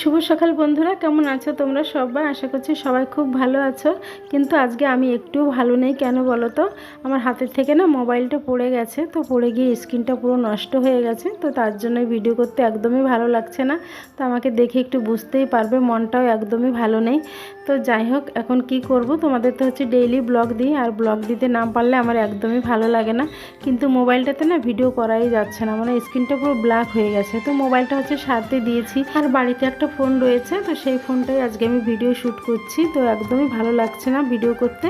শুভ সকাল বন্ধুরা, কেমন আছো তোমরা সবাই? আশা করছি সবাই খুব ভালো আছো। কিন্তু আজকে আমি একটুও ভালো নেই, কেন বলো তো? আমার হাতের থেকে না মোবাইলটা পড়ে গেছে, তো পড়ে গিয়ে স্ক্রিনটা পুরো নষ্ট হয়ে গেছে, তো তার জন্য ভিডিও করতে একদমই ভালো লাগছে না। তো আমাকে দেখে একটু বুঝতেই পারবে, মনটাও একদমই ভালো নেই। তো যাই হোক, এখন কি করব? তোমাদের তো হচ্ছে ডেইলি ব্লগ দিই, আর ব্লগ দিতে না পারলে আমার একদমই ভালো লাগে না। কিন্তু মোবাইলটাতে না ভিডিও করাই যাচ্ছে না মানে স্ক্রিনটা পুরো ব্ল্যাক হয়ে গেছে। তো মোবাইলটা হচ্ছে সারতে দিয়েছি। আর বাড়িতে একটা ফোন রয়েছে, তো সেই ফোনটাই আজকে আমি ভিডিও শ্যুট করছি। তো একদমই ভালো লাগছে না ভিডিও করতে।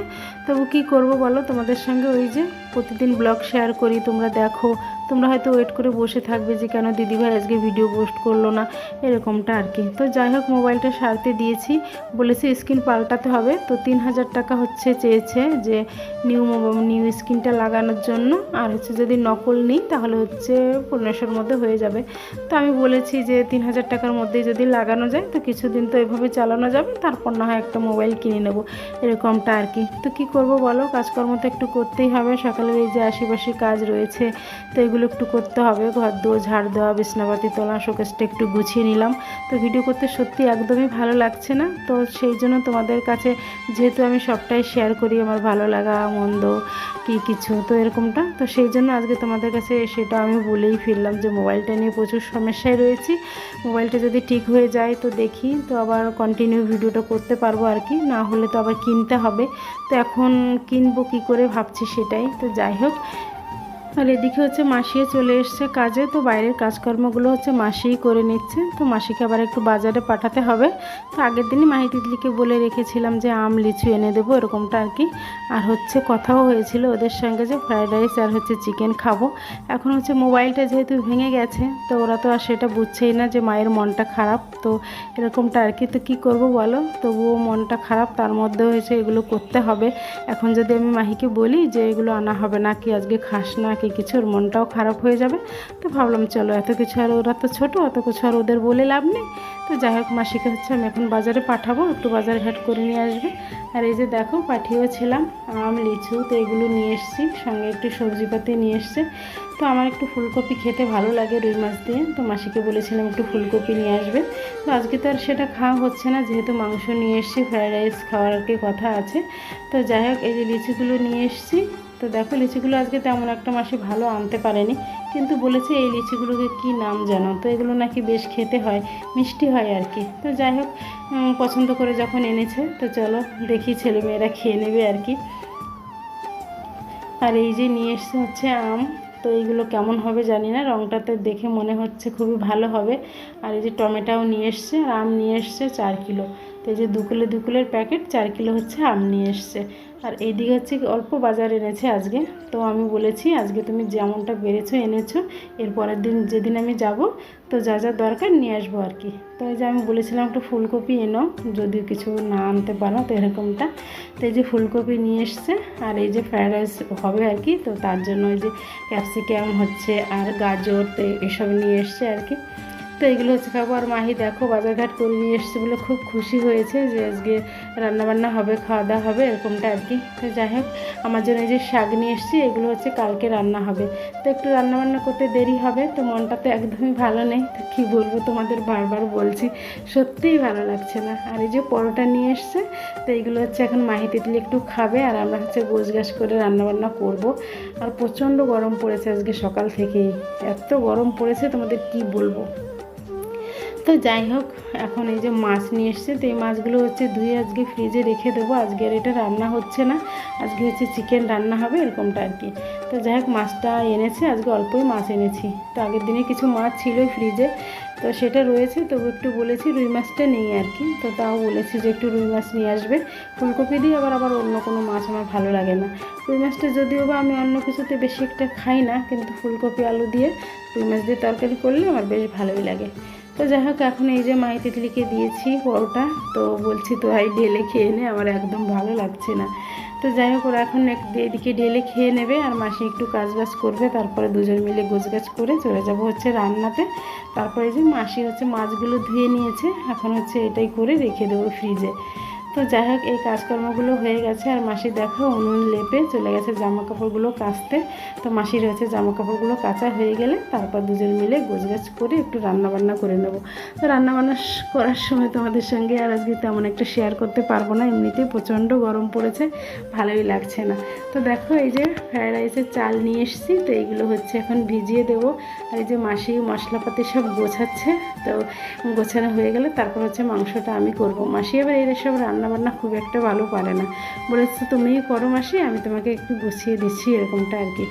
তবু কি করব বলো তোমাদের সঙ্গে ওই যে প্রতিদিন ব্লগ শেয়ার করি, তোমরা দেখো। তোমরা হয়তো ওয়েট করে বসে থাকবে যে, কেন দিদিভাই আজকে ভিডিও পোস্ট করল না? এরকমটা আর কি। তো যাই হোক মোবাইলটা সারতে দিয়েছি। বলেছি স্ক্রিন পাল্টাতে হবে। তো তিন হাজার টাকা হচ্ছে চেয়েছে যে নিউ নিউ স্ক্রিনটা লাগানোর জন্য। আর হচ্ছে, যদি নকল নিই, তাহলে হচ্ছে পনেরোশোর মধ্যে হয়ে যাবে। তো আমি বলেছি যে, তিন হাজার টাকার মধ্যেই যদি লাগানো যায়, তো কিছুদিন তো এভাবে চালানো যাবে। তারপর না হয় একটা মোবাইল কিনে নেব। এরকমটা আর কি। তো কি করব বলো? কাজকর্ম তো একটু করতেই হবে। সকালের এই যে আশেপাশে কাজ রয়েছে, তো এগুলো একটু করতে হবে। ঘর দুয়ার ঝাড় দেওয়া বিছনাপাতি তোলা, শোকেসটা একটু গুছিয়ে নিলাম। তো ভিডিও করতে সত্যি একদমই ভালো লাগছে না। তো সেই জন্য তোমাদের কাছে যেহেতু আমি সবটাই শেয়ার করি, আমার ভালো লাগা, মন্দ, কি কিছু, তো এরকমটা। তো সেই জন্য আজকে তোমাদের কাছে সেটা আমি বলেই ফিরলাম যে মোবাইলটা নিয়ে প্রচুর সমস্যায় রয়েছি। মোবাইলটা যদি ঠিক হয়ে যায় তো দেখি, তো আবার কন্টিনিউ ভিডিওটা করতে পারব আর কি। না হলে তো আবার কিনতে হবে। তো এখন কিনবো কি করে ভাবছি সেটাই। তো যাই হোক আর এদিকে হচ্ছে মাসিও চলে এসছে কাজে, তো বাইরের কাজকর্মগুলো হচ্ছে মাসিই করে নিচ্ছে। তো মাসিকে আবার একটু বাজারে পাঠাতে হবে। তো আগের দিনই মাহি তিতলিকে বলে রেখেছিলাম যে আম, লিচু এনে দেবো এরকমটা আর কি। আর হচ্ছে কথাও হয়েছিল ওদের সঙ্গে যে ফ্রায়েড রাইস আর হচ্ছে চিকেন খাব। এখন হচ্ছে মোবাইলটা যেহেতু ভেঙে গেছে, তো ওরা তো আর সেটা বুঝছেই না যে মায়ের মনটা খারাপ। তো এরকমটা আর কি, তো কী করব বলো? তবুও মনটা খারাপ, তার মধ্যে হয়েছে এগুলো করতে হবে। এখন যদি আমি মাহিকে বলি যে এগুলো আনা হবে না, কি আজকে খাস না কিছু, ওর মনটাও খারাপ হয়ে যাবে। তো ভাবলাম, চলো এত কিছু আর ওরা তো ছোটো অত কিছু আর ওদের বলে লাভ নেই। তো যাই হোক মাসিকে হচ্ছে আমি এখন বাজারে পাঠাবো, একটু বাজার ঘাট করে নিয়ে আসবে। আর এই যে দেখো পাঠিয়েছিলাম আম, লিচু, তো এগুলো নিয়ে এসেছি, সঙ্গে একটু সবজিপাতি নিয়ে এসছে। তো আমার একটু ফুলকপি খেতে ভালো লাগে রুই মাছ দিয়ে। তো মাসিকে বলেছিলাম, একটু ফুলকপি নিয়ে আসবে। তো আজকে তো আর সেটা খাওয়া হচ্ছে না, যেহেতু মাংস নিয়ে এসেছি, ফ্রায়েড রাইস খাওয়ার কি কথা আছে। তো যাই হোক, এই যে লিচুগুলো নিয়ে এসেছি। তো দেখো, লিচিগুলো আজকে তেমন একটা মাসি ভালো আনতে পারেনি, কিন্তু বলেছে এই লিচিগুলোকে কি নাম জানো? তো এগুলো নাকি বেশ খেতে হয়, মিষ্টি হয় আর কি। তো যাই হোক পছন্দ করে যখন এনেছে, তো চলো দেখি ছেলেমেয়েরা খেয়ে নেবে আর কি। আর এই যে নিয়ে এসছে হচ্ছে আম, তো এইগুলো কেমন হবে জানি না রঙটাতে দেখে মনে হচ্ছে খুবই ভালো হবে। আর এই যে টমেটোও নিয়ে এসছে, আর আম নিয়ে এসছে চার কিলো। তো এই যে দু কিলো দু কিলোর প্যাকেট, চার কিলো হচ্ছে আম নিয়ে এসছে। আর এইদিকে হচ্ছে অল্প বাজার এনেছে আজকে। তো আমি বলেছি, আজকে তুমি যেমনটা বেড়েছো, এনেছো, এর পরের দিন যেদিন আমি যাব, তো যা যা দরকার নিয়ে আসব আর কি। তো এই যে আমি বলেছিলাম একটু ফুলকপি এনো, যদি কিছু না আনতে পারো তো এরকমটা। তো এই যে ফুলকপি নিয়ে এসছে, আর এই যে ফ্রায়েড রাইস হবে আর কি, তো তার জন্য ওই যে ক্যাপসিকাম হচ্ছে আর গাজর, তো এসব নিয়ে এসছে আর কি। তো এগুলো হচ্ছে খাব আর মাহি দেখো বাজারঘাট করে নিয়ে এসছে বলে খুব খুশি হয়েছে যে আজকে রান্নাবান্না হবে, খাওয়া দাওয়া হবে, এরকমটা আর কি। তো যাই হোক, আমার জন্য যে শাক নিয়ে এসেছি, এগুলো হচ্ছে কালকে রান্না হবে। তো একটু রান্নাবান্না করতে দেরি হবে, তো মনটা তো একদমই ভালো নেই। তো কী বলব তোমাদের বারবার বলছি, সত্যিই ভালো লাগছে না। আর এই যে পরোটা নিয়ে এসছে, তো এইগুলো হচ্ছে এখন মাহি তিতলি একটু খাবে আর আমরা হচ্ছে গোছ গাছ করে রান্নাবান্না করব। আর প্রচণ্ড গরম পড়েছে আজকে সকাল থেকেই। এত গরম পড়েছে তোমাদের কি বলব? তো যাই হোক, এখন এই যে মাছ নিয়ে এসছে, তো এই মাছগুলো হচ্ছে ধুয়ে আজকে ফ্রিজে রেখে দেবো। আজকে আর এটা রান্না হচ্ছে না, আজকে হচ্ছে চিকেন রান্না হবে, এরকমটা আর কি। তো যাই হোক, মাছটা এনেছে, আজকে অল্পই মাছ এনেছি। তো আগের দিনে কিছু মাছ ছিল ফ্রিজে তো সেটা রয়েছে, তবু একটু বলেছি রুই মাছটা নেই আর কি। তো তাও বলেছি যে একটু রুই মাছ নিয়ে আসবে। ফুলকপি দিয়ে আবার আবার অন্য কোনো মাছ আমার ভালো লাগে না। রুই মাছটা যদিও বা আমি অন্য কিছুতে বেশি একটা খাই না, কিন্তু ফুলকপি আলু দিয়ে রুই মাছ দিয়ে তরকারি করলে আমার বেশ ভালোই লাগে। তো যাই হোক, এখন এই যে মাই তিতলিকে দিয়েছি পরোটা, তো বলছি তো ভাই ডেলে খেয়ে নে, আমার একদম ভালো লাগছে না। তো যাই হোক, ওরা এখন এদিকে ডেলে খেয়ে নেবে, আর মাসি একটু কাজ বাজ করবে, তারপরে দুজন মিলে গোছগাছ করে চলে যাব হচ্ছে রান্নাতে। তারপরে যে মাসি হচ্ছে মাছগুলো ধুয়ে নিয়েছে, এখন হচ্ছে এটাই করে রেখে দেবো ফ্রিজে তো যাই হোক, এই কাজকর্মগুলো হয়ে গেছে আর মাসি দেখো উনুন লেপে চলে গেছে জামা কাপড়গুলো কাচতে। তো মাসির হচ্ছে জামা কাপড়গুলো কাচা হয়ে গেলে তারপর দুজন মিলে গোছগাছ করে একটু রান্নাবান্না করে নেব। তো রান্নাবান্না করার সময় তোমাদের সঙ্গে আর আজকে তেমন একটা শেয়ার করতে পারব না। এমনিতেই প্রচণ্ড গরম পড়েছে, ভালোই লাগছে না। তো দেখো এই যে ফ্রায়েড রাইসের চাল নিয়ে এসেছি, তো এইগুলো হচ্ছে এখন ভিজিয়ে দেবো। আর এই যে মাসি মশলাপাতি সব গোছাচ্ছে, তো গোছানো হয়ে গেলে তারপর হচ্ছে মাংসটা আমি করব। মাসি এবার এই সব রান্নাবান্না খুব একটা ভালো পারে না। বলেছে, তুমিই করো মাসি, আমি তোমাকে একটু গুছিয়ে দিচ্ছি, এরকমটা আর কি।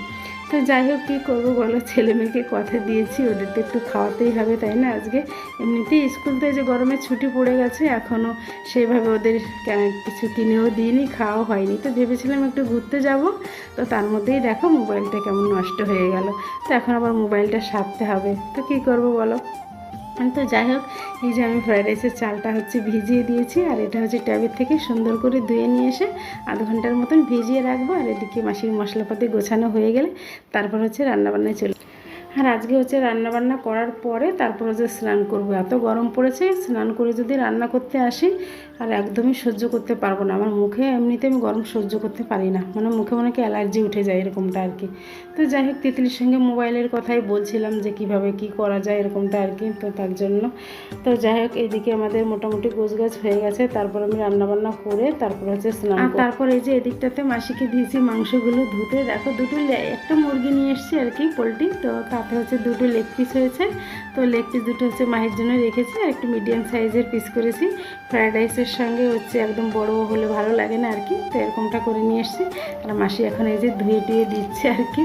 তো যাই হোক, কী করব বলো? ছেলে মেয়েকে কথা দিয়েছি, ওদের তো একটু খাওয়াতেই হবে, তাই না? আজকে এমনিতেই স্কুল যে গরমে ছুটি পড়ে গেছে, এখনও সেইভাবে ওদের কিছু কিনেও দিইনি খাওয়া হয়নি। তো ভেবেছিলাম একটু ঘুরতে যাব, তো তার মধ্যেই দেখো মোবাইলটা কেমন নষ্ট হয়ে গেল। তো এখন আবার মোবাইলটা সারতে হবে। তো কী করব বলো? তো যাই হোক, এই যে আমি ফ্রায়েড রাইসের চালটা হচ্ছে ভিজিয়ে দিয়েছি আর এটা হচ্ছে ট্যাবের থেকে সুন্দর করে ধুয়ে নিয়ে এসে আধ ঘণ্টার মতন ভিজিয়ে রাখব। আর এদিকে মাসির মশলাপাতি গোছানো হয়ে গেলে তারপর হচ্ছে রান্নাবান্নায় চলে আর আজকে হচ্ছে রান্নাবান্না করার পরে তারপর হচ্ছে স্নান করব। এত গরম পড়েছে স্নান করে যদি রান্না করতে আসি আর একদমই সহ্য করতে পারব না। আমার মুখে এমনিতে আমি গরম সহ্য করতে পারি না। মানে মুখে মনে কি অ্যালার্জি উঠে যায় এরকমটা আর কি। তো যাই হোক তিতলির সঙ্গে মোবাইলের কথাই বলছিলাম যে কীভাবে কি করা যায় এরকমটা আর কি তো তার জন্য। তো যাই হোক এদিকে আমাদের মোটামুটি গোছগাছ হয়ে গেছে। তারপর আমি রান্নাবান্না করে তারপর হচ্ছে স্নান আর তারপর এই যে এদিকটাতে মাসিকে দিয়েছি মাংসগুলো ধুতে। দেখো দুটো একটা মুরগি নিয়ে এসেছি আর কি পোলট্রি। তো তাতে হচ্ছে দুটো লেগ পিস হয়েছে। তো লেগ পিস দুটো হচ্ছে মায়ের জন্য রেখেছি আর একটু মিডিয়াম সাইজের পিস করেছি। ফ্রায়েড রাইসের সঙ্গে হচ্ছে একদম বড় হলে ভালো লাগে না আর কি। তো এরকমটা করে নিয়ে এসছি। আর মাসি এখন এই যে ধুয়ে টুয়ে দিচ্ছে আর কি।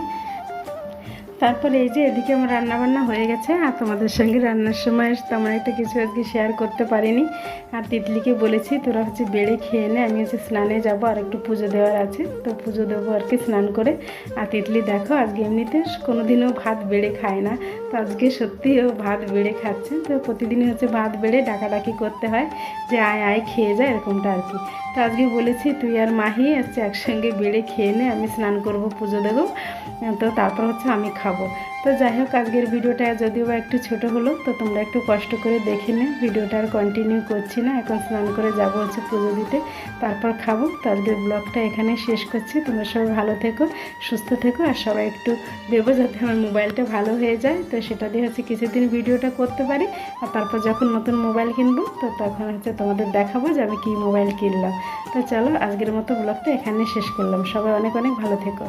তারপরে এই যে এদিকে আমার রান্নাবান্না হয়ে গেছে, আর তোমাদের সঙ্গে রান্নার সময় তেমন একটা কিছু আজকে শেয়ার করতে পারিনি। আর তিতলিকে বলেছি, তোরা হচ্ছে বেড়ে খেয়ে নে, আমি হচ্ছে স্নানে যাব, আর একটু পুজো দেওয়ার আছে। তো পুজো দেবো আর কি স্নান করে। আর তিতলি, দেখো, আজকে এমনিতে কোনোদিনও ভাত বেড়ে খায় না। তো আজকে সত্যি ও ভাত বেড়ে খাচ্ছে। তো প্রতিদিনই হচ্ছে ভাত বেড়ে ডাকাডাকি করতে হয়, যে আয় আয় খেয়ে যায় এরকমটা আর কি। তো আজকে বলেছি তুই আর মাহি হচ্ছে একসঙ্গে বেড়ে খেয়ে নে, আমি স্নান করব, পুজো দেবো, তো তারপর হচ্ছে আমি খাব। তো যাই হোক, আজকের ভিডিওটা যদিও বা একটু ছোট হলো, তো তোমরা একটু কষ্ট করে দেখে নে ভিডিওটা আর কন্টিনিউ করছি না, এখন স্নান করে যাব হচ্ছে পুজো দিতে, তারপর খাব। তো আজকের ব্লগটা এখানে শেষ করছি। তোমরা সবাই ভালো থেকো, সুস্থ থেকো, আর সবাই একটু দেবো যাতে আমার মোবাইলটা ভালো হয়ে যায়। তো সেটা দিয়ে হচ্ছে কিছুদিন ভিডিওটা করতে পারি, আর তারপর যখন নতুন মোবাইল কিনবো, তো তখন হচ্ছে তোমাদের দেখাবো যে আমি কী মোবাইল কিনলাম। তো চলো, আজকের মতো ব্লগটা এখানে শেষ করলাম। সবাই অনেক অনেক ভালো থেকো।